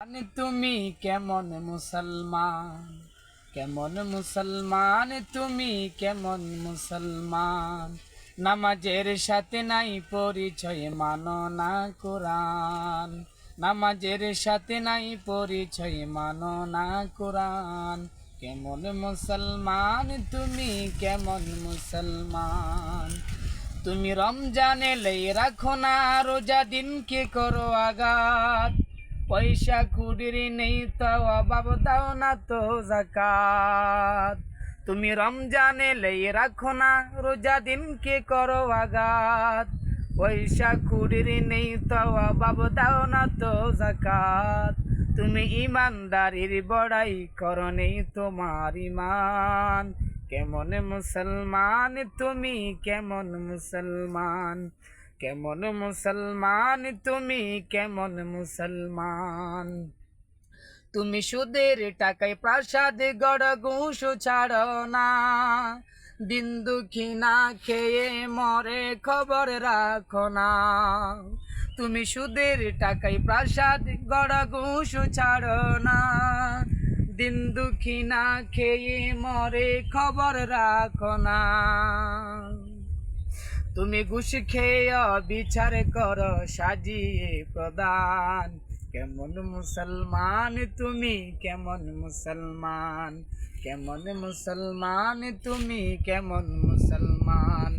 জানি তুমি কেমন মুসলমান কেমন মুসলমান, তুমি কেমন মুসলমান? নামাজের সাথে নাই পরিচয় মানো না কোরআন। নামাজের সাথে নাই পরিচয় মানো না কোরআন। কেমন মুসলমান, তুমি কেমন মুসলমান? তুমি রমজান এলেই রাখো না, রোজা দিনকে করো আঘাত। পয়সা কুড়ির নেই তো অভাব, দাও না তো জাকাত। তুমি রমজান এলেই রাখো না, রোজা দিনকে করো আঘাত। পয়সা কুড়ির নেই তো অভাব, দাও না তো জাকাত। তুমি ইমানদারির বড়াই করো নেই তোমার ইমান। কেমন মুসলমান, তুমি কেমন মুসলমান। কেমন মুসলমান, তুমি কেমন মুসলমান? তুমি সুদের টাকায় প্রাসাদ গড় ঘুষ ছাড়ো না। দিন দুঃখী না খেয়ে মরে খবর রাখো না। তুমি সুদের টাকায় প্রাসাদ গড় ঘুষ ছাড়ো না। দিন দুঃখী না খেয়ে মরে খবর রাখো না। তুমি ঘুষ খেয়ে বিচার কর, সাজিয়ে প্রদান। কেমন মুসলমান তুমি, কেমন মুসলমান। কেমন মুসলমান তুমি, কেমন মুসলমান।